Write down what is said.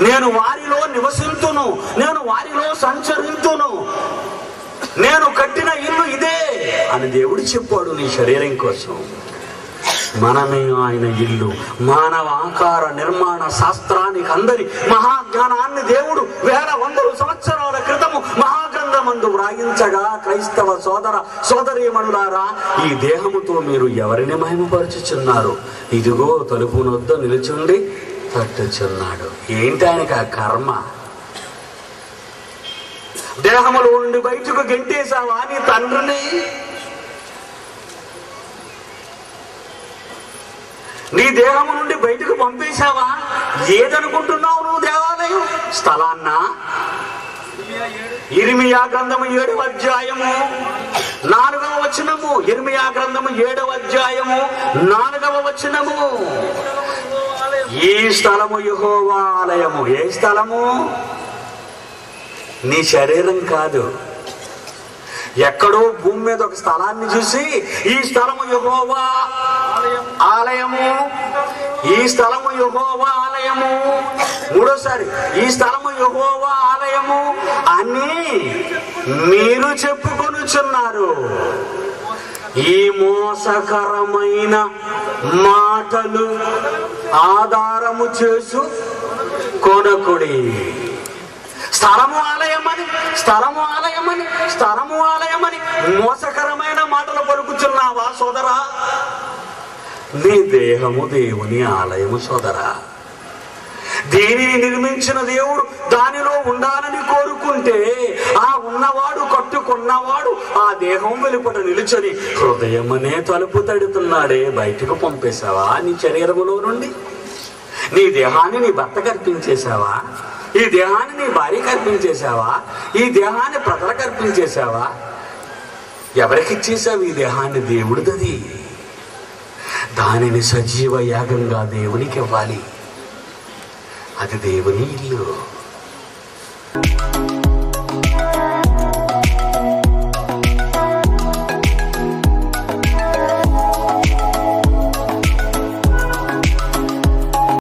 నేను వారిలో నివసింతును నేను వారిలో సంచరింతును. నేను కట్టిన ఇల్లు ఇదే అని దేవుడు చెప్పాడు నీ శరీరం కోసం. మనమే ఆయన ఇల్లు మానవ ఆకార నిర్మాణ శాస్త్రానికి అందరి మహాజ్ఞానాన్ని దేవుడు వేల వందల సంవత్సరాల క్రితము మహాగ్రంథమందు వ్రాయించగా క్రైస్తవ సోదర సోదరీమణులారా ఈ దేహముతో మీరు ఎవరిని మహిమపరుచుచున్నారు? ఇదిగో తలుపు నొద్ద నిలుచుండి పట్టుచున్నాడు ఏంటానికి ఆ కర్మ? దేహములో ఉండి బయటకు గెంటేశావా నీ తండ్రిని? నీ దేహము నుండి బయటకు పంపేశావా? ఏదనుకుంటున్నావు నువ్వు దేవాలయం? స్థలాన్న? ఇరిమియా గ్రంథము ఏడవ అధ్యాయము. నాలుగవ వచనము. ఇరిమియా గ్రంథము ఏడవ అధ్యాయము. నాలుగవ వచనము. ఈ స్థలము యెహోవా ఆలయము? ఏ స్థలము? నీ శరీరం కాదు. ఎక్కడో భూమి మీద ఒక స్థలాన్ని చూసి ఈ స్థలము యహోవా ఆలయము ఈ స్థలము యహోవా ఆలయము మూడోసారి ఈ స్థలము యహోవా ఆలయము అని మీరు చెప్పుకొనుచున్నారు. ఈ మోసకరమైన మాటలు ఆధారము చేసు కొనకుడి. స్థలము ఆలయమని స్థలము ఆలయమని స్థలము ఆలయమని మోసకరమైన మాటలు పలుకుచున్నావా సోదరా? నీ దేహము దేవుని ఆలయము సోదరా. దీనిని నిర్మించిన దేవుడు దానిలో ఉండాలని కోరుకుంటే ఆ ఉన్నవాడు కొన్నవాడు ఆ దేహం వెలుపట నిలుచొని హృదయమనే తలుపు తడుతున్నాడే బయటకు పంపేశావా నీ శరీరములో నుండి? నీ దేహాన్ని నీ భర్తకు అర్పించేశావా ఈ దేహాన్ని నీ భార్య అర్పించేశావా ఈ దేహాన్ని ప్రజలకు అర్పించేశావా ఎవరికి ఇచ్చేసావు ఈ దేహాన్ని దేవుడిదది? దానిని సజీవ యాగంగా దేవునికి ఇవ్వాలి. అది దేవుని ఇల్లు.